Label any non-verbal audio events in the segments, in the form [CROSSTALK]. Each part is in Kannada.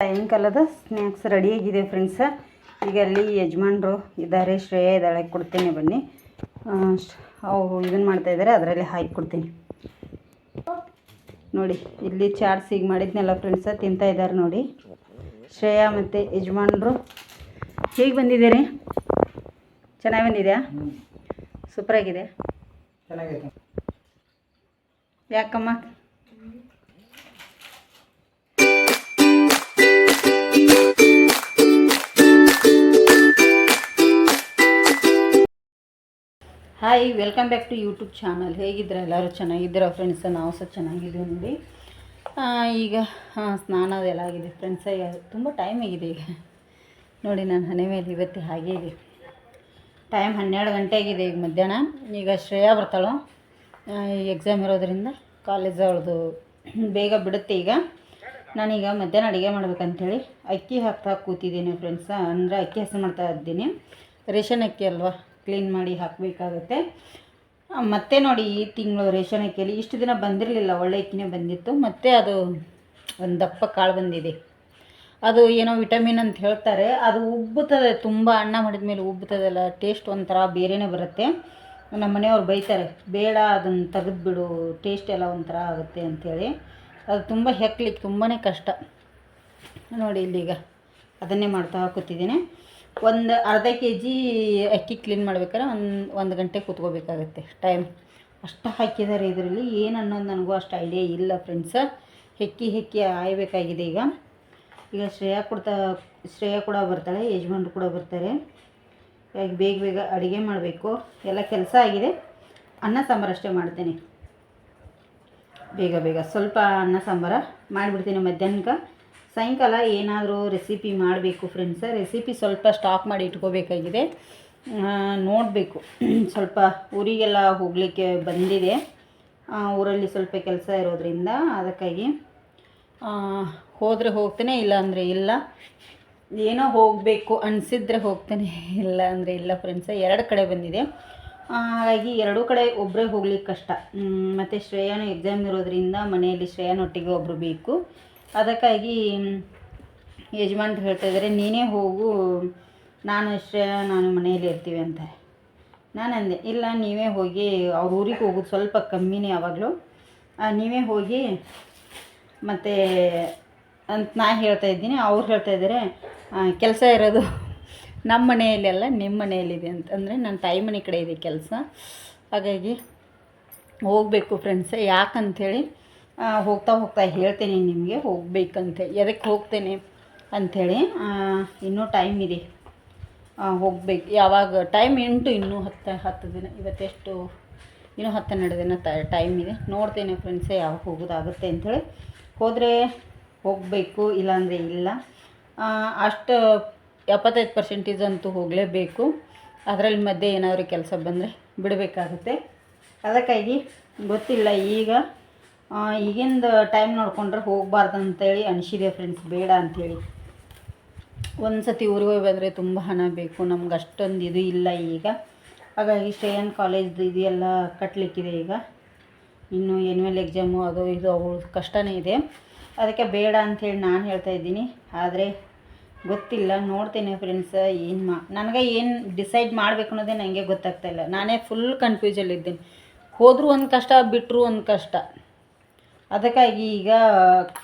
ಸಾಯಂಕಾಲದ ಸ್ನ್ಯಾಕ್ಸ್ ರೆಡಿಯಾಗಿದೆ ಫ್ರೆಂಡ್ಸ ಈಗ ಅಲ್ಲಿ ಯಜಮಾನ್ರು ಇದ್ದಾರೆ ಶ್ರೇಯ ಇದ್ದಾಳೆ ಕೊಡ್ತೀನಿ ಬನ್ನಿ. ಅವು ಇದನ್ನು ಮಾಡ್ತಾ ಇದ್ದಾರೆ ಅದರಲ್ಲಿ ಹಾಕಿ ಕೊಡ್ತೀನಿ. ನೋಡಿ ಇಲ್ಲಿ ಚಾಟ್ಸ್ ಈಗ ಮಾಡಿದ್ನಲ್ಲ ಫ್ರೆಂಡ್ಸ ತಿಂತಾ ಇದ್ದಾರೆ ನೋಡಿ. ಶ್ರೇಯಾ ಮತ್ತು ಯಜಮಾನ್ರು ಹೇಗೆ ಬಂದಿದ್ದೀರಿ? ಚೆನ್ನಾಗಿ ಬಂದಿದೆಯಾ? ಸೂಪರಾಗಿದೆ ಚೆನ್ನಾಗಿದೆ ಯಾಕಮ್ಮ? Hi welcome back to YouTube channel ಹೇಗಿದ್ದೀರ? ಎಲ್ಲರೂ ಚೆನ್ನಾಗಿದ್ದೀರ? ಫ್ರೆಂಡ್ಸ್ ನಾವು ಸಹ ಚೆನ್ನಾಗಿದ್ದೀವಿ ನೋಡಿ. ಈಗ ಸ್ನಾನ ಅದೆಲ್ಲ ಆಗಿದೆ. ಫ್ರೆಂಡ್ಸ್ ತುಂಬ ಟೈಮ್ ಆಗಿದೆ ಈಗ. ನೋಡಿ, ನಾನು ಹನೆ ಮೇಲೆ ಇವತ್ತು ಹಾಗೆ ಇದೆ. ಟೈಮ್ ಹನ್ನೆರಡು ಗಂಟೆ ಆಗಿದೆ ಈಗ ಮಧ್ಯಾಹ್ನ. ಈಗ ಶ್ರೇಯಾ ಬರ್ತಾಳು? ಎಕ್ಸಾಮ್ ಇರೋದ್ರಿಂದ ಕಾಲೇಜ್ ಅವಳದು ಬೇಗ ಬಿಡುತ್ತೆ ಈಗ. ನಾನೀಗ ಮಧ್ಯಾಹ್ನ ಅಡುಗೆ ಮಾಡ್ಬೇಕಂಥೇಳಿ ಅಕ್ಕಿ ಹಾಕ್ತಾ ಕೂತಿದ್ದೀನಿ ಫ್ರೆಂಡ್ಸ ಅಂದರೆ ಅಕ್ಕಿ ಹಸಿ ಮಾಡ್ತಾ ಇದ್ದೀನಿ. ರೇಷನ್ ಅಕ್ಕಿ ಅಲ್ವಾ? ಕ್ಲೀನ್ ಮಾಡಿ ಹಾಕಬೇಕಾಗುತ್ತೆ. ಮತ್ತೆ ನೋಡಿ ಈ ತಿಂಗಳು ರೇಷನ್ ಅಕ್ಕಿಯಲ್ಲಿ ಇಷ್ಟು ದಿನ ಬಂದಿರಲಿಲ್ಲ, ಒಳ್ಳೆ ಅಕ್ಕಿನೇ ಬಂದಿತ್ತು. ಮತ್ತು ಅದು ಒಂದು ದಪ್ಪ ಕಾಳು ಬಂದಿದೆ. ಅದು ಏನೋ ವಿಟಮಿನ್ ಅಂತ ಹೇಳ್ತಾರೆ. ಅದು ಉಬ್ಬುತ್ತದೆ, ತುಂಬ ಅನ್ನ ಮಾಡಿದ ಮೇಲೆ ಉಬ್ಬುತ್ತದಲ್ಲ ಟೇಸ್ಟ್ ಒಂಥರ ಬೇರೆಯೇ ಬರುತ್ತೆ. ನಮ್ಮ ಮನೆಯವ್ರು ಬೈತಾರೆ, ಬೇಡ, ಅದನ್ನು ತೆಗೆದ್ಬಿಡು ಟೇಸ್ಟ್ ಎಲ್ಲ ಒಂಥರ ಆಗುತ್ತೆ ಅಂಥೇಳಿ ಅದು ತುಂಬ ಹೆಕ್ಲಿಕ್ಕೆ ತುಂಬಾ ಕಷ್ಟ. ನೋಡಿ ಇಲ್ಲಿಗ ಅದನ್ನೇ ಮಾಡ್ತಾ ಕೂತಿದ್ದೀನಿ. ಒಂದು ಅರ್ಧ ಕೆ ಜಿ ಅಕ್ಕಿ ಕ್ಲೀನ್ ಮಾಡ್ಬೇಕಾದ್ರೆ ಒಂದು ಒಂದು ಗಂಟೆ ಕೂತ್ಕೋಬೇಕಾಗತ್ತೆ ಟೈಮ್ ಅಷ್ಟು ಹಾಕಿದ್ದಾರೆ ಇದರಲ್ಲಿ, ಏನು ಅನ್ನೋದು ನನಗೂ ಅಷ್ಟು ಐಡಿಯಾ ಇಲ್ಲ ಫ್ರೆಂಡ್ಸ ಹೆಕ್ಕಿ ಹೆಕ್ಕಿ ಆಯಬೇಕಾಗಿದೆ ಈಗ. ಈಗ ಶ್ರೇಯಾ ಕೊಡ್ತಾ, ಶ್ರೇಯಾ ಕೂಡ ಬರ್ತಾಳೆ, ಯಜಮಾನ್ರು ಕೂಡ ಬರ್ತಾರೆ. ಈಗ ಬೇಗ ಬೇಗ ಅಡುಗೆ ಮಾಡಬೇಕು. ಎಲ್ಲ ಕೆಲಸ ಆಗಿದೆ. ಅನ್ನ ಸಾಂಬಾರು ಅಷ್ಟೇ ಮಾಡ್ತೀನಿ. ಬೇಗ ಬೇಗ ಸ್ವಲ್ಪ ಅನ್ನ ಸಾಂಬಾರು ಮಾಡಿಬಿಡ್ತೀನಿ ಮಧ್ಯಾಹ್ನಕ್ಕೆ ಸಾಯಂಕಾಲ ಏನಾದರೂ ರೆಸಿಪಿ ಮಾಡಬೇಕು ಫ್ರೆಂಡ್ಸ ರೆಸಿಪಿ ಸ್ವಲ್ಪ ಸ್ಟಾಕ್ ಮಾಡಿ ಇಟ್ಕೋಬೇಕಾಗಿದೆ. ನೋಡಬೇಕು. [CLEARS THROAT] ಸ್ವಲ್ಪ ಊರಿಗೆಲ್ಲ ಹೋಗಲಿಕ್ಕೆ ಬಂದಿದೆ. ಊರಲ್ಲಿ ಸ್ವಲ್ಪ ಕೆಲಸ ಇರೋದ್ರಿಂದ ಅದಕ್ಕಾಗಿ ಹೋದರೆ ಹೋಗ್ತೇನೆ ಇಲ್ಲ ಅಂದರೆ ಇಲ್ಲ. ಏನೋ ಹೋಗಬೇಕು, ಅನಿಸಿದ್ರೆ ಹೋಗ್ತೇನೆ ಇಲ್ಲ ಅಂದರೆ ಇಲ್ಲ ಫ್ರೆಂಡ್ಸ ಎರಡು ಕಡೆ ಬಂದಿದೆ. ಹಾಗಾಗಿ ಎರಡೂ ಕಡೆ ಒಬ್ಬರೇ ಹೋಗ್ಲಿಕ್ಕೆ ಕಷ್ಟ. ಮತ್ತು ಶ್ರೇಯಾನು ಎಕ್ಸಾಮ್ ಇರೋದ್ರಿಂದ ಮನೆಯಲ್ಲಿ ಶ್ರೇಯಾನೊಟ್ಟಿಗೆ ಒಬ್ಬರು ಬೇಕು. ಅದಕ್ಕಾಗಿ ಯಜಮಾನ್ರು ಹೇಳ್ತಾ ಇದ್ದಾರೆ, ನೀನೇ ಹೋಗು, ನಾನು ಅಷ್ಟೇ ನಾನು ಮನೆಯಲ್ಲಿ ಇರ್ತೀವಿ ಅಂತಾರೆ. ನಾನು ಅಂದೆ, ಇಲ್ಲ, ನೀವೇ ಹೋಗಿ, ಅವ್ರ ಊರಿಗೆ ಹೋಗೋದು ಸ್ವಲ್ಪ ಕಮ್ಮಿನೇ ಯಾವಾಗಲೂ. ನೀವೇ ಹೋಗಿ, ಮತ್ತು, ಅಂತ ನಾ ಹೇಳ್ತಾ ಇದ್ದೀನಿ, ಅವ್ರು ಹೇಳ್ತಾ ಇದ್ದಾರೆ ಕೆಲಸ ಇರೋದು [LAUGHS] ನಮ್ಮ ಮನೆಯಲ್ಲೆಲ್ಲ ನಿಮ್ಮ ಮನೆಯಲ್ಲಿದೆ ಅಂತಂದರೆ ನನ್ನ ತಾಯಿ ಮನೆ ಕಡೆ ಇದೆ ಕೆಲಸ. ಹಾಗಾಗಿ ಹೋಗಬೇಕು ಫ್ರೆಂಡ್ಸ್ ಯಾಕಂಥೇಳಿ ಹೋಗ್ತಾ ಹೋಗ್ತಾ ಹೇಳ್ತೇನೆ ನಿಮಗೆ, ಹೋಗಬೇಕಂತೆ ಎದಕ್ಕೆ ಹೋಗ್ತೇನೆ ಅಂಥೇಳಿ. ಇನ್ನೂ ಟೈಮ್ ಇದೆ. ಹೋಗ್ಬೇಕು. ಯಾವಾಗ ಟೈಮ್ ಎಂಟು, ಇನ್ನೂ ಹತ್ತು ಹತ್ತು ದಿನ, ಇವತ್ತೆಷ್ಟು, ಇನ್ನೂ ಹತ್ತೆರಡು ದಿನ ಟೈಮ್ ಇದೆ. ನೋಡ್ತೇನೆ ಫ್ರೆಂಡ್ಸೇ ಯಾವಾಗ ಹೋಗೋದಾಗುತ್ತೆ ಅಂಥೇಳಿ. ಹೋದರೆ ಹೋಗಬೇಕು, ಇಲ್ಲಾಂದರೆ ಇಲ್ಲ. ಅಷ್ಟು ಎಪ್ಪತ್ತೈದು ಪರ್ಸೆಂಟೇಜ್ ಅಂತೂ ಹೋಗಲೇಬೇಕು. ಅದರಲ್ಲಿ ಮಧ್ಯೆ ಏನಾದರೂ ಕೆಲಸ ಬಂದರೆ ಬಿಡಬೇಕಾಗುತ್ತೆ. ಅದಕ್ಕಾಗಿ ಗೊತ್ತಿಲ್ಲ ಈಗ. ಈಗಿಂದ ಟೈಮ್ ನೋಡ್ಕೊಂಡ್ರೆ ಹೋಗ್ಬಾರ್ದು ಅಂತೇಳಿ ಅನಿಸಿದೆ ಫ್ರೆಂಡ್ಸ್ ಬೇಡ ಅಂಥೇಳಿ ಒಂದು ಸತಿ ಊರಿಗೆ ಹೋಗಿ ತುಂಬ ಹಣ ಬೇಕು, ನಮ್ಗೆ ಅಷ್ಟೊಂದು ಇದು ಇಲ್ಲ ಈಗ. ಹಾಗಾಗಿ ಶ್ರೇಯನ್ ಕಾಲೇಜ್ದು ಇದೆಲ್ಲ ಕಟ್ಟಲಿಕ್ಕಿದೆ ಈಗ. ಇನ್ನು ಎನ್ಯುವಲ್ ಎಕ್ಸಾಮು ಅದು ಇದು ಅವು ಕಷ್ಟನೇ ಇದೆ. ಅದಕ್ಕೆ ಬೇಡ ಅಂಥೇಳಿ ನಾನು ಹೇಳ್ತಾ ಇದ್ದೀನಿ. ಆದರೆ ಗೊತ್ತಿಲ್ಲ, ನೋಡ್ತೇನೆ ಫ್ರೆಂಡ್ಸ್ ಏನು ಮಾ, ನನಗೆ ಏನು ಡಿಸೈಡ್ ಮಾಡಬೇಕು ಅನ್ನೋದೇ ನನಗೆ ಗೊತ್ತಾಗ್ತಾ ಇಲ್ಲ. ನಾನೇ ಫುಲ್ ಕನ್ಫ್ಯೂಸಲ್ಲಿದ್ದೀನಿ ಹೋದರೂ ಒಂದು ಕಷ್ಟ ಬಿಟ್ಟರು ಒಂದು ಕಷ್ಟ. ಅದಕ್ಕಾಗಿ ಈಗ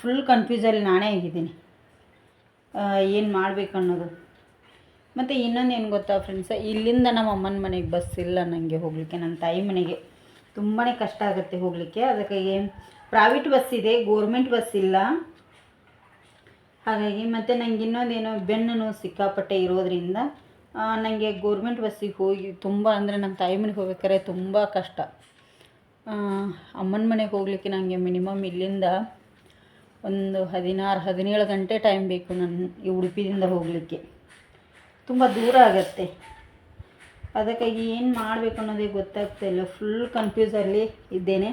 ಫುಲ್ ಕನ್ಫ್ಯೂಸಲ್ಲಿ ನಾನೇ ಆಗಿದ್ದೀನಿ ಏನು ಮಾಡಬೇಕು ಅನ್ನೋದು ಮತ್ತು ಇನ್ನೊಂದು ಏನು ಗೊತ್ತಾ ಫ್ರೆಂಡ್ಸ ಇಲ್ಲಿಂದ ನಮ್ಮ ಅಮ್ಮನ ಮನೆಗೆ ಬಸ್ ಇಲ್ಲ ನನಗೆ ಹೋಗಲಿಕ್ಕೆ ನನ್ನ ತಾಯಿ ಮನೆಗೆ. ತುಂಬಾ ಕಷ್ಟ ಆಗುತ್ತೆ ಹೋಗಲಿಕ್ಕೆ. ಅದಕ್ಕಾಗಿ ಪ್ರೈವೇಟ್ ಬಸ್ ಇದೆ ಗೋರ್ಮೆಂಟ್ ಬಸ್ ಇಲ್ಲ. ಹಾಗಾಗಿ ಮತ್ತು ನಂಗೆ ಇನ್ನೊಂದೇನೋ ಬೆನ್ನು ಸಿಕ್ಕಾಪಟ್ಟೆ ಇರೋದರಿಂದ ನನಗೆ ಗೋರ್ಮೆಂಟ್ ಬಸ್ಸಿಗೆ ಹೋಗಿ ತುಂಬ ಅಂದರೆ ನಮ್ಮ ತಾಯಿ ಮನೆಗೆ ಹೋಗ್ಬೇಕಾದ್ರೆ ತುಂಬ ಕಷ್ಟ. ಅಮ್ಮನ ಮನೆಗೆ ಹೋಗಲಿಕ್ಕೆ ನನಗೆ ಮಿನಿಮಮ್ ಇಲ್ಲಿಂದ ಒಂದು ಹದಿನಾರು, ಹದಿನೇಳು ಗಂಟೆ ಟೈಮ್ ಬೇಕು ನನ್ನ ಈ ಉಡುಪಿಯಿಂದ ಹೋಗಲಿಕ್ಕೆ. ತುಂಬ ದೂರ ಆಗತ್ತೆ. ಅದಕ್ಕಾಗಿ ಏನು ಮಾಡಬೇಕು ಅನ್ನೋದೇ ಗೊತ್ತಾಗ್ತಾಯಿಲ್ಲ ಫುಲ್ ಕನ್ಫ್ಯೂಸಲ್ಲಿ ಇದ್ದೇನೆ.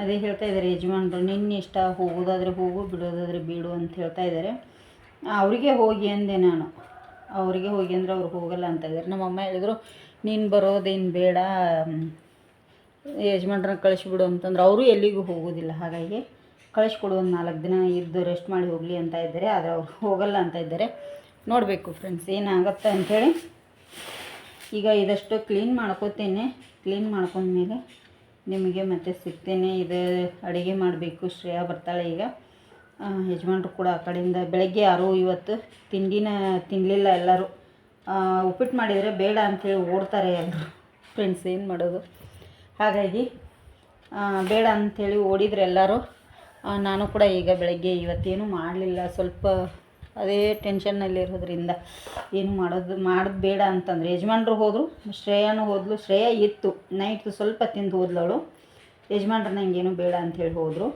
ಅದೇ ಹೇಳ್ತಾ ಇದ್ದಾರೆ ಯಜಮಾನ್ರು, ನಿನ್ನ ಇಷ್ಟ ಹೋಗೋದಾದರೆ ಹೋಗು, ಬಿಡೋದಾದರೆ ಬಿಡು ಅಂತ ಹೇಳ್ತಾ ಇದ್ದಾರೆ. ಅವರಿಗೆ ಹೋಗಿ ಅಂದೆ ನಾನು. ಅವರಿಗೆ ಹೋಗಿ ಅಂದರೆ ಅವ್ರು ಹೋಗಲ್ಲ ಅಂತ ಇದ್ದಾರೆ. ನಮ್ಮ ಅಮ್ಮ ಹೇಳಿದ್ರು, ನೀನು ಬರೋದೇನು ಬೇಡ ಯಜಮಾನ್ರನ್ನ ಕಳಿಸ್ಬಿಡು ಅಂತಂದ್ರೆ ಅವರು ಎಲ್ಲಿಗೂ ಹೋಗೋದಿಲ್ಲ. ಹಾಗಾಗಿ ಕಳಿಸ್ಕೊಡು, ಒಂದು ನಾಲ್ಕು ದಿನ ಇದ್ದು ರೆಸ್ಟ್ ಮಾಡಿ ಹೋಗಲಿ ಅಂತ ಇದ್ದಾರೆ. ಆದರೆ ಅವ್ರು ಹೋಗಲ್ಲ ಅಂತ ಇದ್ದಾರೆ. ನೋಡಬೇಕು ಫ್ರೆಂಡ್ಸ್ ಏನಾಗುತ್ತೆ ಅಂಥೇಳಿ ಈಗ ಇದಷ್ಟು ಕ್ಲೀನ್ ಮಾಡ್ಕೋತೇನೆ. ಕ್ಲೀನ್ ಮಾಡ್ಕೊಂಡ್ಮೇಲೆ ನಿಮಗೆ ಮತ್ತೆ ಸಿಗ್ತೇನೆ. ಇದು ಅಡುಗೆ ಮಾಡಬೇಕು. ಶ್ರೇಯಾ ಬರ್ತಾಳೆ ಈಗ. ಯಜಮಾನ್ರು ಕೂಡ ಆ ಕಡೆಯಿಂದ ಬೆಳಗ್ಗೆ ಯಾರು ಇವತ್ತು ತಿಂಡಿನ ತಿನ್ನಲಿಲ್ಲ ಎಲ್ಲರೂ. ಉಪ್ಪಿಟ್ಟು ಮಾಡಿದರೆ ಬೇಡ ಅಂಥೇಳಿ ಓಡ್ತಾರೆ ಎಲ್ಲರೂ ಫ್ರೆಂಡ್ಸ್ ಏನು ಮಾಡೋದು? ಹಾಗಾಗಿ ಬೇಡ ಅಂಥೇಳಿ ಓಡಿದ್ರು ಎಲ್ಲರೂ. ನಾನು ಕೂಡ ಈಗ ಬೆಳಗ್ಗೆ ಇವತ್ತೇನು ಮಾಡಲಿಲ್ಲ. ಸ್ವಲ್ಪ ಅದೇ ಟೆನ್ಷನ್ನಲ್ಲಿರೋದ್ರಿಂದ ಏನು ಮಾಡೋದು ಮಾಡೋದು ಬೇಡ ಅಂತಂದ್ರೆ. ಯಜಮಾನ್ರು ಹೋದರು, ಶ್ರೇಯಾನು ಹೋದ್ಲು. ಶ್ರೇಯ ಇತ್ತು, ನೈಟ್ ಸ್ವಲ್ಪ ತಿಂದು ಹೋದ್ಲವಳು. ಯಜಮಾನ್ರು ನಂಗೇನು ಬೇಡ ಅಂಥೇಳಿ ಹೋದರು.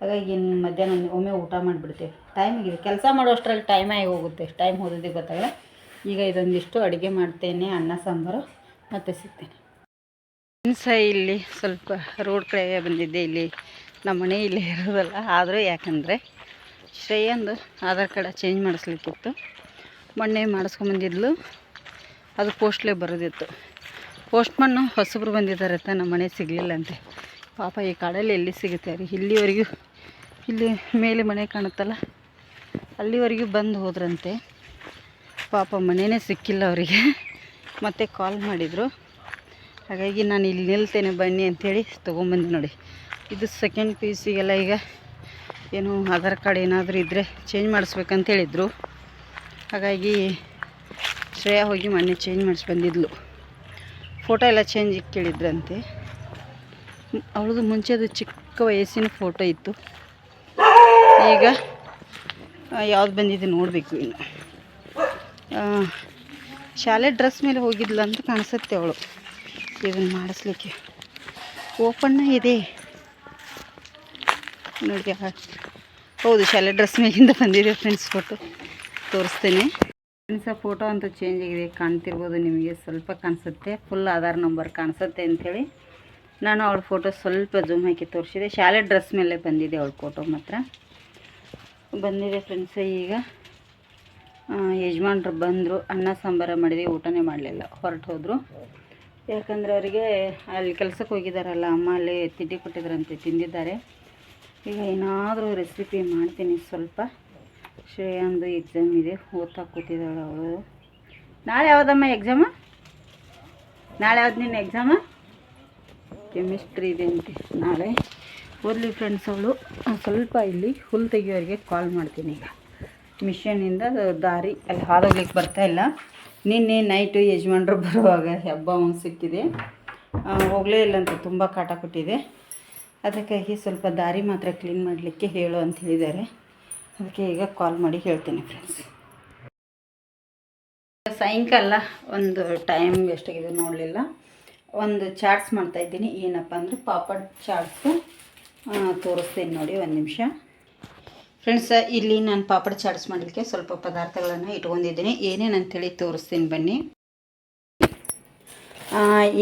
ಹಾಗಾಗಿ ಇನ್ನು ಮಧ್ಯಾಹ್ನ ಒಮ್ಮೆ ಊಟ ಮಾಡಿಬಿಡ್ತೇವೆ. ಟೈಮಿಗಿದೆ ಕೆಲಸ ಮಾಡೋಷ್ಟರಲ್ಲಿ ಟೈಮ್ ಆಗಿ ಹೋಗುತ್ತೆ. ಟೈಮ್ ಹೋದೋದಿಗೆ ಗೊತ್ತಾಗಲ್ಲ. ಈಗ ಇದೊಂದಿಷ್ಟು ಅಡುಗೆ ಮಾಡ್ತೇನೆ, ಅನ್ನ, ಸಾಂಬಾರು ಮತ್ತೆ ಸಿಗ್ತೇನೆ. ಸಹ ಇಲ್ಲಿ ಸ್ವಲ್ಪ ರೋಡ್ ಕಡೆ ಬಂದಿದ್ದೆ, ಇಲ್ಲಿ ನಮ್ಮ ಮನೆ ಇಲ್ಲಿ ಇರೋದಲ್ಲ. ಆದರೂ ಯಾಕಂದರೆ ಶ್ರೇಯಂದು ಆಧಾರ್ ಕಾರ್ಡ ಚೇಂಜ್ ಮಾಡಿಸ್ಲಿಕ್ಕಿತ್ತು. ಮೊನ್ನೆ ಮಾಡಿಸ್ಕೊಂಬಂದಿದ್ಲು ಅದು ಪೋಸ್ಟ್ಲೇ ಬರೋದಿತ್ತು. ಪೋಸ್ಟ್ಮನ್ನು ಹೊಸಬ್ರು ಬಂದಿದ್ದಾರೆ ಅಂತ ನಮ್ಮ ಮನೆ ಸಿಗಲಿಲ್ಲಂತೆ ಪಾಪ ಈ ಕಾಡಲ್ಲಿ ಎಲ್ಲಿ ಸಿಗುತ್ತೆ ರೀ ಇಲ್ಲಿವರೆಗೂ, ಇಲ್ಲಿ ಮೇಲೆ ಮನೆ ಕಾಣುತ್ತಲ್ಲ, ಅಲ್ಲಿವರೆಗೂ ಬಂದು ಹೋದ್ರಂತೆ. ಪಾಪ ಮನೆಯೇ ಸಿಕ್ಕಿಲ್ಲ ಅವರಿಗೆ. ಮತ್ತೆ ಕಾಲ್ ಮಾಡಿದರು. ಹಾಗಾಗಿ ನಾನು ಇಲ್ಲಿ ನಿಲ್ತೇನೆ, ಬನ್ನಿ ಅಂಥೇಳಿ ತೊಗೊಂಬಂದೆ ನೋಡಿ. ಇದು ಸೆಕೆಂಡ್ ಪಿ ಯು ಸಿಗೆಲ್ಲ ಈಗ ಏನು ಆಧಾರ್ ಕಾರ್ಡ್ ಏನಾದರೂ ಇದ್ದರೆ ಚೇಂಜ್ ಮಾಡಿಸ್ಬೇಕಂತ ಹೇಳಿದರು ಹಾಗಾಗಿ ಶ್ರೇಯಾ ಹೋಗಿ ಮೊನ್ನೆ ಚೇಂಜ್ ಮಾಡಿಸಿ ಬಂದಿದ್ಲು ಫೋಟೋ ಎಲ್ಲ ಚೇಂಜ್ ಕೇಳಿದ್ರಂತೆ. ಅವಳದು ಮುಂಚೆದು ಚಿಕ್ಕ ವಯಸ್ಸಿನ ಫೋಟೋ ಇತ್ತು. ಈಗ ಯಾವ್ದು ಬಂದಿದೆ ನೋಡಬೇಕು ಇನ್ನು. ಶಾಲೆ ಡ್ರೆಸ್ ಮೇಲೆ ಹೋಗಿದ್ಲಂತ ಕಾಣಿಸುತ್ತೆ ಅವಳು. ಇದನ್ನು ಮಾಡಿಸ್ಲಿಕ್ಕೆ ಓಪನ್ನ ಇದೆ. ನೋಡಿ ಹೌದು, ಶಾಲೆ ಡ್ರೆಸ್ ಮೇಲಿಂದ ಬಂದಿದೆ ಫ್ರೆಂಡ್ಸ್ ಫೋಟೋ ತೋರಿಸ್ತೇನೆ. ಫ್ರೆಂಡ್ಸ್ ಫೋಟೋ ಅಂತೂ ಚೇಂಜ್ ಆಗಿದೆ. ಕಾಣ್ತಿರ್ಬೋದು ನಿಮಗೆ, ಸ್ವಲ್ಪ ಕಾಣಿಸುತ್ತೆ. ಫುಲ್ ಆಧಾರ್ ನಂಬರ್ ಕಾಣಿಸುತ್ತೆ ಅಂಥೇಳಿ. ನಾನು ಅವಳ ಫೋಟೋ ಸ್ವಲ್ಪ ಜೂಮ್ ಹಾಕಿ ತೋರಿಸಿದೆ. ಶಾಲೆ ಡ್ರೆಸ್ ಮೇಲೆ ಬಂದಿದೆ ಅವಳ ಫೋಟೋ ಮಾತ್ರ. ಬಂದಿದೆ ಫ್ರೆಂಡ್ಸ್ ಈಗ ಯಜಮಾನ್ರು ಬಂದರು, ಅನ್ನ ಸಾಂಬಾರ ಮಾಡಿದೆ ಊಟನೇ ಮಾಡಲಿಲ್ಲ. ಹೊರಟು ಹೋದರು ಯಾಕಂದರೆ ಅವರಿಗೆ ಅಲ್ಲಿ ಕೆಲಸಕ್ಕೆ ಹೋಗಿದ್ದಾರಲ್ಲ ಅಮ್ಮ ಅಲ್ಲಿ ತಿಂಡಿ ಕೊಟ್ಟಿದ್ರಂತೆ, ತಿಂದಿದ್ದಾರೆ. ಈಗ ಏನಾದರೂ ರೆಸಿಪಿ ಮಾಡ್ತೀನಿ ಸ್ವಲ್ಪ. ಶ್ರೇಯಾಂದು ಎಕ್ಸಾಮ್ ಇದೆ, ಓದ್ತಾ ಕೂತಿದ್ದಾಳೆ ಅವಳು. ನಾಳೆ ಯಾವುದಮ್ಮ ಎಕ್ಸಾಮ ನಾಳೆ ಯಾವ್ದು ನಿನ್ನ ಎಕ್ಸಾಮ ಕೆಮಿಸ್ಟ್ರಿ ಇದೆ ಅಂತೆ, ನಾಳೆ. ಓದಲಿ ಫ್ರೆಂಡ್ಸ್ ಅವಳು. ಸ್ವಲ್ಪ ಇಲ್ಲಿ ಹುಲ್ ತೆಗಿಯೋರಿಗೆ ಕಾಲ್ ಮಾಡ್ತೀನಿ ಈಗ. ಮಿಷನಿಂದ ದಾರಿ ಅಲ್ಲಿ ಹಾಲೋಗ್ಲಿಕ್ಕೆ ಬರ್ತಾ ಇಲ್ಲ. ನಿನ್ನೆ ನೈಟು ಯಜಮಾನ್ರು ಬರುವಾಗ ಹಬ್ಬ ಒಂದು ಸಿಕ್ಕಿದೆ. ಹೋಗಲೇ ಇಲ್ಲ ಅಂತ ತುಂಬ ಕಾಟ ಕೊಟ್ಟಿದೆ. ಅದಕ್ಕಾಗಿ ಸ್ವಲ್ಪ ದಾರಿ ಮಾತ್ರ ಕ್ಲೀನ್ ಮಾಡಲಿಕ್ಕೆ ಹೇಳು ಅಂತ ಹೇಳಿದ್ದಾರೆ. ಅದಕ್ಕೆ ಈಗ ಕಾಲ್ ಮಾಡಿ ಹೇಳ್ತೀನಿ ಫ್ರೆಂಡ್ಸ್ ಸಾಯಂಕಾಲ ಒಂದು ಟೈಮ್ ಎಷ್ಟಾಗಿದೆ ನೋಡಲಿಲ್ಲ. ಒಂದು ಚಾಟ್ಸ್ ಮಾಡ್ತಾಯಿದ್ದೀನಿ ಏನಪ್ಪ ಅಂದರೆ ಪಾಪಡ್ ಚಾಟ್ಸು ತೋರಿಸ್ತೀನಿ ನೋಡಿ ಒಂದು ನಿಮಿಷ. ಫ್ರೆಂಡ್ಸ್ ಇಲ್ಲಿ ನಾನು ಪಾಪಡ್ ಚಾಟ್ಸ್ ಮಾಡಲಿಕ್ಕೆ ಸ್ವಲ್ಪ ಪದಾರ್ಥಗಳನ್ನು ಇಟ್ಕೊಂಡಿದ್ದೀನಿ. ಏನೇನು ಅಂತೇಳಿ ತೋರಿಸ್ತೀನಿ ಬನ್ನಿ.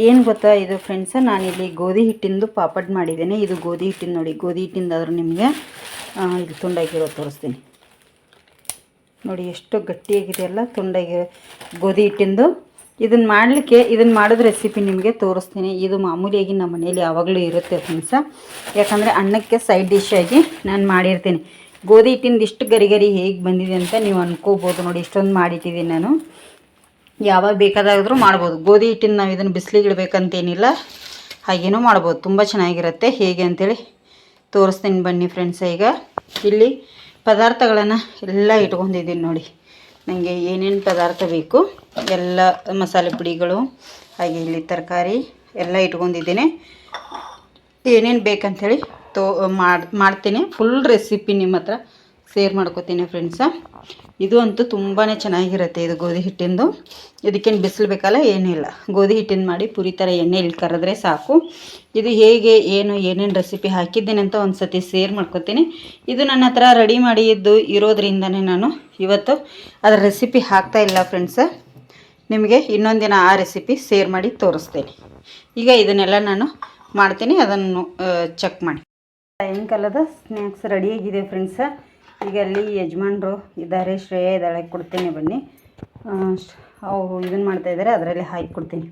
ಏನು ಗೊತ್ತಾ ಇದು ಫ್ರೆಂಡ್ಸ ನಾನಿಲ್ಲಿ ಗೋಧಿ ಹಿಟ್ಟಿಂದು ಪಾಪಡ್ ಮಾಡಿದ್ದೇನೆ. ಇದು ಗೋಧಿ ಹಿಟ್ಟಿನ ನೋಡಿ. ಗೋಧಿ ಹಿಟ್ಟಿಂದಾದ್ರೂ ನಿಮಗೆ ಇದು ತುಂಡಾಗಿರೋ ತೋರಿಸ್ತೀನಿ. ನೋಡಿ, ಎಷ್ಟು ಗಟ್ಟಿಯಾಗಿದೆ ಅಲ್ಲ ತುಂಡಾಗಿ ಗೋಧಿ ಹಿಟ್ಟಿಂದು. ಇದನ್ನು ಮಾಡಲಿಕ್ಕೆ ಇದನ್ನು ಮಾಡೋದು ರೆಸಿಪಿ ನಿಮಗೆ ತೋರಿಸ್ತೀನಿ. ಇದು ಮಾಮೂಲಿಯಾಗಿ ನಮ್ಮ ಮನೇಲಿ ಯಾವಾಗಲೂ ಇರುತ್ತೆ ಫ್ರೆಂಡ್ಸ ಯಾಕಂದರೆ ಅನ್ನಕ್ಕೆ ಸೈಡ್ ಡಿಶ್ ಆಗಿ ನಾನು ಮಾಡಿರ್ತೀನಿ. ಗೋಧಿ ಹಿಟ್ಟಿಂದ ಇಷ್ಟು ಗರಿ ಗರಿ ಹೇಗೆ ಬಂದಿದೆ ಅಂತ ನೀವು ಅನ್ಕೋಬೋದು ನೋಡಿ, ಇಷ್ಟೊಂದು ಮಾಡಿಟ್ಟಿದ್ದೀನಿ ನಾನು. ಯಾವಾಗ ಬೇಕಾದಾಗಾದರೂ ಮಾಡ್ಬೋದು. ಗೋಧಿ ಹಿಟ್ಟಿನ ನಾವು ಇದನ್ನು ಬಿಸಿಲಿಗೆ ಇಡಬೇಕಂತೇನಿಲ್ಲ ಹಾಗೇನೂ ಮಾಡ್ಬೋದು. ತುಂಬ ಚೆನ್ನಾಗಿರುತ್ತೆ. ಹೇಗೆ ಅಂತೇಳಿ ತೋರಿಸ್ತೀನಿ ಬನ್ನಿ ಫ್ರೆಂಡ್ಸ್ ಈಗ. ಇಲ್ಲಿ ಪದಾರ್ಥಗಳನ್ನು ಎಲ್ಲ ಇಟ್ಕೊಂಡಿದ್ದೀನಿ ನೋಡಿ. ನನಗೆ ಏನೇನು ಪದಾರ್ಥ ಬೇಕು, ಎಲ್ಲ ಮಸಾಲೆ ಪುಡಿಗಳು, ಹಾಗೆ ಇಲ್ಲಿ ತರಕಾರಿ ಎಲ್ಲ ಇಟ್ಕೊಂಡಿದ್ದೀನಿ. ಏನೇನು ಬೇಕಂಥೇಳಿ ತೋ ಮಾಡಿ, ಮಾಡ್ತೀನಿ. ಫುಲ್ ರೆಸಿಪಿ ನಿಮ್ಮ ಹತ್ರ ಶೇರ್ ಮಾಡ್ಕೋತೀನಿ ಫ್ರೆಂಡ್ಸ ಇದು ಅಂತೂ ತುಂಬಾ ಚೆನ್ನಾಗಿರುತ್ತೆ ಇದು ಗೋಧಿ ಹಿಟ್ಟಿಂದು. ಇದಕ್ಕೇನು ಬಿಸಿಲು ಬೇಕಲ್ಲ ಏನಿಲ್ಲ ಗೋಧಿ ಹಿಟ್ಟಿನ ಮಾಡಿ ಪುರಿ ಥರ ಎಣ್ಣೆಯಲ್ಲಿ ಕರೆದ್ರೆ ಸಾಕು. ಇದು ಹೇಗೆ, ಏನು, ಏನೇನು ರೆಸಿಪಿ ಹಾಕಿದ್ದೀನಿ ಅಂತ ಒಂದು ಸತಿ ಶೇರ್ ಮಾಡ್ಕೋತೀನಿ. ಇದು ನನ್ನ ಹತ್ರ ರೆಡಿ ಮಾಡಿ ಇದ್ದು ಇರೋದ್ರಿಂದನೇ ನಾನು ಇವತ್ತು ಅದರ ರೆಸಿಪಿ ಹಾಕ್ತಾ ಇಲ್ಲ ಫ್ರೆಂಡ್ಸ ನಿಮಗೆ ಇನ್ನೊಂದಿನ ಆ ರೆಸಿಪಿ ಸೇರ್ ಮಾಡಿ ತೋರಿಸ್ತೇನೆ. ಈಗ ಇದನ್ನೆಲ್ಲ ನಾನು ಮಾಡ್ತೀನಿ, ಅದನ್ನು ಚೆಕ್ ಮಾಡಿ. ಸಾಯಂಕಾಲದ ಸ್ನ್ಯಾಕ್ಸ್ ರೆಡಿಯಾಗಿದೆ ಫ್ರೆಂಡ್ಸ ಈಗ ಅಲ್ಲಿ ಯಜಮಾನ್ರು ಇದ್ದಾರೆ ಶ್ರೇಯ ಇದ್ದಾಳೆ ಕೊಡ್ತೇನೆ ಬನ್ನಿ. ಅವು ಇದನ್ನು ಮಾಡ್ತಾಯಿದ್ದಾರೆ ಅದರಲ್ಲಿ ಹಾಕಿ ಕೊಡ್ತೀನಿ.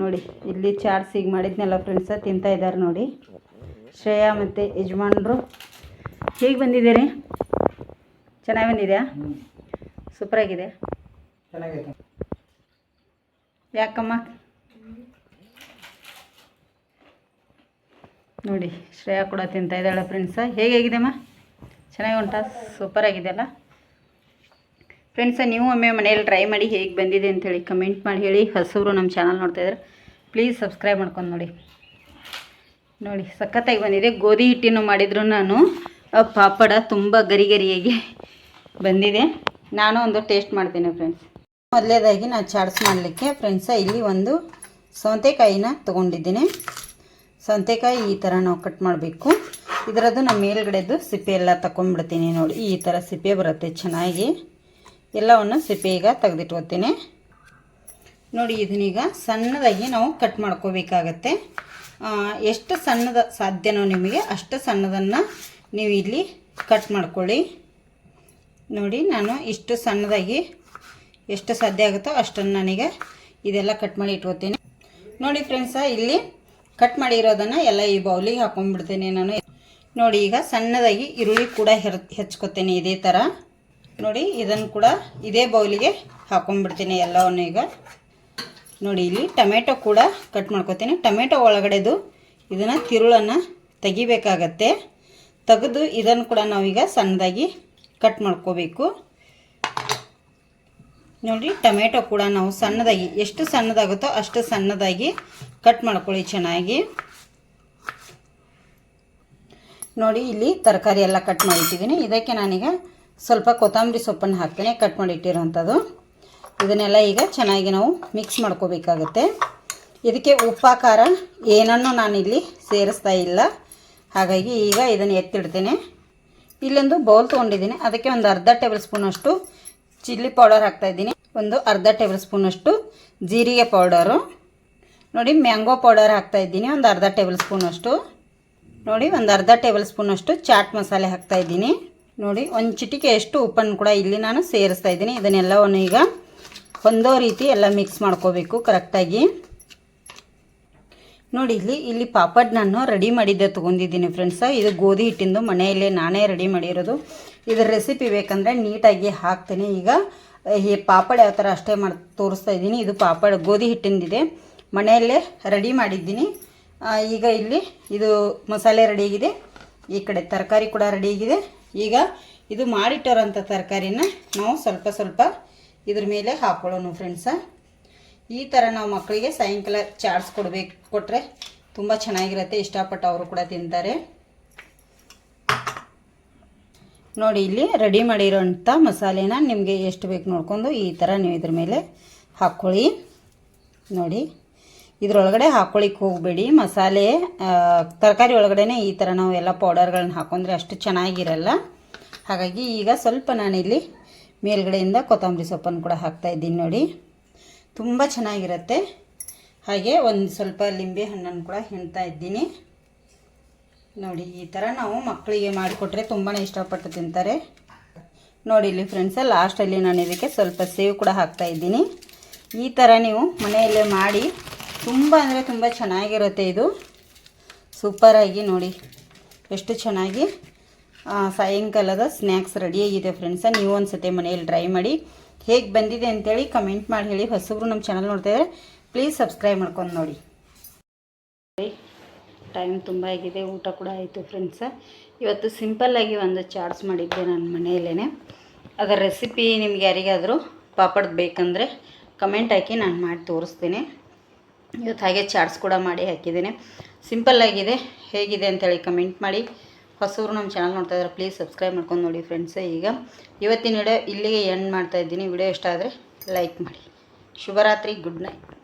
ನೋಡಿ ಇಲ್ಲಿ ಚಾಟ್ಸ್ ಈಗ ಮಾಡಿದ್ನೆಲ್ಲ ಫ್ರೆಂಡ್ಸ ತಿಂತಾ ಇದ್ದಾರೆ ನೋಡಿ. ಶ್ರೇಯಾ ಮತ್ತು ಯಜಮಾನ್ರು ಹೇಗೆ ಬಂದಿದ್ದೀರಿ? ಚೆನ್ನಾಗಿ ಬಂದಿದೆಯಾ? ಸೂಪರಾಗಿದೆ ಯಾಕಮ್ಮ? ನೋಡಿ, ಶ್ರೇಯಾ ಕೂಡ ತಿಂತಾ ಇದ್ದಾಳೆ ಫ್ರೆಂಡ್ಸ ಹೇಗಾಗಿದೆಮ್ಮ ಚೆನ್ನಾಗಿ ಉಂಟಾ? ಸೂಪರಾಗಿದೆ ಅಲ್ಲ? ಫ್ರೆಂಡ್ಸ ನೀವು ಒಮ್ಮೆ ಮನೇಲಿ ಟ್ರೈ ಮಾಡಿ ಹೇಗೆ ಬಂದಿದೆ ಅಂತೇಳಿ ಕಮೆಂಟ್ ಮಾಡಿ ಹೇಳಿ. ಹಸೂರು ನಮ್ಮ ಚಾನಲ್ ನೋಡ್ತಾ ಇದ್ದಾರೆ ಪ್ಲೀಸ್ ಸಬ್ಸ್ಕ್ರೈಬ್ ಮಾಡ್ಕೊಂಡು ನೋಡಿ. ನೋಡಿ, ಸಖತ್ತಾಗಿ ಬಂದಿದೆ. ಗೋಧಿ ಹಿಟ್ಟಿನೂ ಮಾಡಿದ್ರು ನಾನು. ಪಾಪಡ ತುಂಬ ಗರಿ ಗರಿಯಾಗಿ ಬಂದಿದೆ. ನಾನು ಒಂದು ಟೇಸ್ಟ್ ಮಾಡ್ತೀನಿ ಫ್ರೆಂಡ್ಸ್ ಮೊದಲೇದಾಗಿ ನಾನು ಚಾಟ್ಸ್ ಮಾಡಲಿಕ್ಕೆ ಫ್ರೆಂಡ್ಸ ಇಲ್ಲಿ ಒಂದು ಸೌತೆಕಾಯಿನ ತೊಗೊಂಡಿದ್ದೀನಿ. ಸೌತೆಕಾಯಿ ಈ ಥರ ನಾವು ಕಟ್ ಮಾಡಬೇಕು. ಇದರದ್ದು ನಮ್ಮ ಮೇಲ್ಗಡೆದು ಸಿಪ್ಪೆ ಎಲ್ಲ ತಗೊಂಡ್ಬಿಡ್ತೀನಿ ನೋಡಿ. ಈ ಥರ ಸಿಪ್ಪೆ ಬರುತ್ತೆ ಚೆನ್ನಾಗಿ. ಎಲ್ಲವನ್ನು ಸಿಪ್ಪೆ ಈಗ ತೆಗೆದಿಟ್ಕೋತೀನಿ. ನೋಡಿ ಇದನ್ನೀಗ ಸಣ್ಣದಾಗಿ ನಾವು ಕಟ್ ಮಾಡ್ಕೋಬೇಕಾಗತ್ತೆ. ಎಷ್ಟು ಸಣ್ಣದ ಸಾಧ್ಯನೋ ನಿಮಗೆ ಅಷ್ಟು ಸಣ್ಣದನ್ನು ನೀವು ಇಲ್ಲಿ ಕಟ್ ಮಾಡ್ಕೊಳ್ಳಿ. ನೋಡಿ, ನಾನು ಇಷ್ಟು ಸಣ್ಣದಾಗಿ ಎಷ್ಟು ಸಾಧ್ಯ ಆಗುತ್ತೋ ಅಷ್ಟನ್ನು ನನಗೆ ಇದೆಲ್ಲ ಕಟ್ ಮಾಡಿ ಇಟ್ಕೋತೀನಿ. ನೋಡಿ ಫ್ರೆಂಡ್ಸ ಇಲ್ಲಿ ಕಟ್ ಮಾಡಿರೋದನ್ನು ಎಲ್ಲ ಈ ಬೌಲಿಗೆ ಹಾಕೊಂಡ್ಬಿಡ್ತೇನೆ ನಾನು. ನೋಡಿ, ಈಗ ಸಣ್ಣದಾಗಿ ಈರುಳ್ಳಿ ಕೂಡ ಹೆರ್, ಹೆಚ್ಕೊತೀನಿ ಇದೇ ಥರ ನೋಡಿ, ಇದನ್ನು ಕೂಡ ಇದೇ ಬೌಲಿಗೆ ಹಾಕೊಂಡ್ಬಿಡ್ತೀನಿ ಎಲ್ಲವನ್ನು ಈಗ. ನೋಡಿ, ಇಲ್ಲಿ ಟೊಮೆಟೊ ಕೂಡ ಕಟ್ ಮಾಡ್ಕೊತೀನಿ. ಟೊಮೆಟೊ ಒಳಗಡೆದು ಇದನ್ನು ತಿರುಳನ್ನು ತೆಗಿಬೇಕಾಗತ್ತೆ. ತೆಗೆದು ಇದನ್ನು ಕೂಡ ನಾವೀಗ ಸಣ್ಣದಾಗಿ ಕಟ್ ಮಾಡ್ಕೋಬೇಕು. ನೋಡಿ ಟೊಮೆಟೊ ಕೂಡ ನಾವು ಸಣ್ಣದಾಗಿ, ಎಷ್ಟು ಸಣ್ಣದಾಗುತ್ತೋ ಅಷ್ಟು ಸಣ್ಣದಾಗಿ ಕಟ್ ಮಾಡ್ಕೊಳ್ಳಿ ಚೆನ್ನಾಗಿ. ನೋಡಿ, ಇಲ್ಲಿ ತರಕಾರಿ ಎಲ್ಲ ಕಟ್ ಮಾಡಿಟ್ಟಿದ್ದೀನಿ. ಇದಕ್ಕೆ ನಾನೀಗ ಸ್ವಲ್ಪ ಕೊತ್ತಂಬರಿ ಸೊಪ್ಪನ್ನು ಹಾಕ್ತೇನೆ, ಕಟ್ ಮಾಡಿ ಇಟ್ಟಿರೋವಂಥದ್ದು ಇದನ್ನೆಲ್ಲ ಈಗ ಚೆನ್ನಾಗಿ ನಾವು ಮಿಕ್ಸ್ ಮಾಡ್ಕೋಬೇಕಾಗುತ್ತೆ. ಇದಕ್ಕೆ ಉಪ್ಪು, ಖಾರ ಏನನ್ನು ನಾನಿಲ್ಲಿ ಸೇರಿಸ್ತಾ ಇಲ್ಲ. ಹಾಗಾಗಿ ಈಗ ಇದನ್ನು ಎತ್ತಿಡ್ತೇನೆ. ಇಲ್ಲೊಂದು ಬೌಲ್ ತೊಗೊಂಡಿದ್ದೀನಿ. ಅದಕ್ಕೆ ಒಂದು ಅರ್ಧ ಟೇಬಲ್ ಸ್ಪೂನಷ್ಟು ಚಿಲ್ಲಿ ಪೌಡರ್ ಹಾಕ್ತಾಯಿದ್ದೀನಿ ಒಂದು ಅರ್ಧ ಟೇಬಲ್ ಸ್ಪೂನಷ್ಟು ಜೀರಿಗೆ ಪೌಡರು. ನೋಡಿ, ಮ್ಯಾಂಗೋ ಪೌಡರ್ ಹಾಕ್ತಾಯಿದ್ದೀನಿ ಒಂದು ಅರ್ಧ ಟೇಬಲ್ ಸ್ಪೂನಷ್ಟು ನೋಡಿ, ಒಂದು ಅರ್ಧ ಟೇಬಲ್ ಸ್ಪೂನಷ್ಟು ಚಾಟ್ ಮಸಾಲೆ ಹಾಕ್ತಾಯಿದ್ದೀನಿ ನೋಡಿ, ಒಂದು ಚಿಟಿಕೆಯಷ್ಟು ಉಪ್ಪನ್ನು ಕೂಡ ಇಲ್ಲಿ ನಾನು ಸೇರಿಸ್ತಾ ಇದ್ದೀನಿ. ಇದನ್ನೆಲ್ಲವನ್ನು ಈಗ ಹೊಂದೋ ರೀತಿ ಎಲ್ಲ ಮಿಕ್ಸ್ ಮಾಡ್ಕೋಬೇಕು ಕರೆಕ್ಟಾಗಿ ನೋಡಿ, ಇಲ್ಲಿ ಇಲ್ಲಿ ಪಾಪಡ್ ನಾನು ರೆಡಿ ಮಾಡಿದ್ದೆ ತೊಗೊಂಡಿದ್ದೀನಿ ಫ್ರೆಂಡ್ಸ ಇದು ಗೋಧಿ ಹಿಟ್ಟಿಂದು ಮನೆಯಲ್ಲೇ ನಾನೇ ರೆಡಿ ಮಾಡಿರೋದು. ಇದ್ರ ರೆಸಿಪಿ ಬೇಕಂದರೆ ನೀಟಾಗಿ ಹಾಕ್ತೀನಿ. ಈಗ, ಈ ಪಾಪಡ್ ಯಾವ ಥರ ಅಷ್ಟೇ ಮಾಡಿ, ತೋರಿಸ್ತಾ ಇದ್ದೀನಿ. ಇದು ಪಾಪಡ್ ಗೋಧಿ ಹಿಟ್ಟಿಂದಿದೆ. ಮನೆಯಲ್ಲೇ ರೆಡಿ ಮಾಡಿದ್ದೀನಿ. ಈಗ ಇಲ್ಲಿ ಇದು ಮಸಾಲೆ ರೆಡಿಯಾಗಿದೆ ಈ ಕಡೆ ತರಕಾರಿ ಕೂಡ ರೆಡಿಯಾಗಿದೆ ಈಗ ಇದು ಮಾಡಿಟ್ಟಿರೋಂಥ ತರಕಾರಿನ ನಾವು ಸ್ವಲ್ಪ ಸ್ವಲ್ಪ ಇದ್ರ ಮೇಲೆ ಹಾಕ್ಕೊಳ್ಳೋಣ ಫ್ರೆಂಡ್ಸ ಈ ಥರ ನಾವು ಮಕ್ಕಳಿಗೆ ಸಾಯಂಕಾಲ ಚಾಟ್ಸ್ ಕೊಡಬೇಕು ಕೊಟ್ಟರೆ ತುಂಬ ಚೆನ್ನಾಗಿರುತ್ತೆ. ಇಷ್ಟಪಟ್ಟು ಅವರು ಕೂಡ ತಿಂತಾರೆ. ನೋಡಿ, ಇಲ್ಲಿ ರೆಡಿ ಮಾಡಿರೋಂಥ ಮಸಾಲೆನ ನಿಮಗೆ ಎಷ್ಟು ಬೇಕು ನೋಡಿಕೊಂಡು ಈ ಥರ ನೀವು ಇದ್ರ ಮೇಲೆ ಹಾಕ್ಕೊಳ್ಳಿ ನೋಡಿ, ಇದರೊಳಗಡೆ ಹಾಕ್ಕೊಳ್ಳಿಕ್ಕೆ ಹೋಗಬೇಡಿ. ಮಸಾಲೆ ತರಕಾರಿ ಒಳಗಡೆ ಈ ಥರ ನಾವು ಎಲ್ಲ ಪೌಡರ್ಗಳನ್ನ ಹಾಕೊಂಡ್ರೆ ಅಷ್ಟು ಚೆನ್ನಾಗಿರಲ್ಲ. ಹಾಗಾಗಿ ಈಗ ಸ್ವಲ್ಪ ನಾನಿಲ್ಲಿ ಮೇಲ್ಗಡೆಯಿಂದ ಕೊತ್ತಂಬರಿ ಸೊಪ್ಪನ್ನು ಕೂಡ ಹಾಕ್ತಾ ಇದ್ದೀನಿ ನೋಡಿ. ತುಂಬ ಚೆನ್ನಾಗಿರುತ್ತೆ. ಹಾಗೆ ಒಂದು ಸ್ವಲ್ಪ ಲಿಂಬೆ ಹಣ್ಣನ್ನು ಕೂಡ ಇದ್ದೀನಿ. ನೋಡಿ, ಈ ಥರ ನಾವು ಮಕ್ಕಳಿಗೆ ಮಾಡಿಕೊಟ್ರೆ ತುಂಬಾ ಇಷ್ಟಪಟ್ಟು ತಿಂತಾರೆ. ನೋಡಿ, ಇಲ್ಲಿ ಫ್ರೆಂಡ್ಸ ಲಾಸ್ಟಲ್ಲಿ ನಾನು ಇದಕ್ಕೆ ಸ್ವಲ್ಪ ಸೇವ್ ಕೂಡ ಹಾಕ್ತಾ ಇದ್ದೀನಿ. ಈ ಥರ ನೀವು ಮನೆಯಲ್ಲೇ ಮಾಡಿ, ತುಂಬ ಅಂದರೆ ತುಂಬ ಚೆನ್ನಾಗಿರುತ್ತೆ ಇದು. ಸೂಪರಾಗಿ ನೋಡಿ, ಎಷ್ಟು ಚೆನ್ನಾಗಿ ಸಾಯಂಕಾಲದ ಸ್ನ್ಯಾಕ್ಸ್ ರೆಡಿಯಾಗಿದೆ ಫ್ರೆಂಡ್ಸ ನೀವು ಒಂದು ಸತಿ ಮನೆಯಲ್ಲಿ ಟ್ರೈ ಮಾಡಿ. ಹೇಗೆ ಬಂದಿದೆ ಅಂತೇಳಿ ಕಮೆಂಟ್ ಮಾಡಿ ಹೇಳಿ. ಹೊಸಬ್ರು ನಮ್ಮ ಚಾನಲ್ ನೋಡ್ತಾಯಿದ್ರೆ ಪ್ಲೀಸ್ ಸಬ್ಸ್ಕ್ರೈಬ್ ಮಾಡ್ಕೊಂಡು ನೋಡಿ. ಟೈಮ್ ತುಂಬ ಆಗಿದೆ, ಊಟ ಕೂಡ ಆಯಿತು ಫ್ರೆಂಡ್ಸ ಇವತ್ತು ಸಿಂಪಲ್ಲಾಗಿ ಒಂದು ಚಾಟ್ಸ್ ಮಾಡಿದ್ದೆ ನಾನು ಮನೆಯಲ್ಲೇ ಅದರ ರೆಸಿಪಿ ನಿಮ್ಗೆ ಯಾರಿಗಾದರೂ ಪಾಪಡ್ ಬೇಕಂದರೆ ಕಮೆಂಟ್ ಹಾಕಿ ನಾನು ಮಾಡಿ ತೋರಿಸ್ತೀನಿ. ಇವತ್ತು ಹಾಗೆ ಚಾಟ್ಸ್ ಕೂಡ ಮಾಡಿ ಹಾಕಿದ್ದೀನಿ. ಸಿಂಪಲ್ಲಾಗಿದೆ ಹೇಗಿದೆ ಅಂತೇಳಿ ಕಮೆಂಟ್ ಮಾಡಿ. ಹೊಸವರು ನಮ್ಮ ಚಾನಲ್ ನೋಡ್ತಾ ಇದ್ದಾರೆ ಪ್ಲೀಸ್ ಸಬ್ಸ್ಕ್ರೈಬ್ ಮಾಡ್ಕೊಂಡು ನೋಡಿ ಫ್ರೆಂಡ್ಸ್ ಈಗ ಇವತ್ತಿನ ವಿಡಿಯೋ ಇಲ್ಲಿಗೆ ಎಂಡ್ ಮಾಡ್ತಾ ಇದ್ದೀನಿ. ವಿಡಿಯೋ ಇಷ್ಟ ಆದರೆ ಲೈಕ್ ಮಾಡಿ. ಶುಭರಾತ್ರಿ ಗುಡ್ ನೈಟ್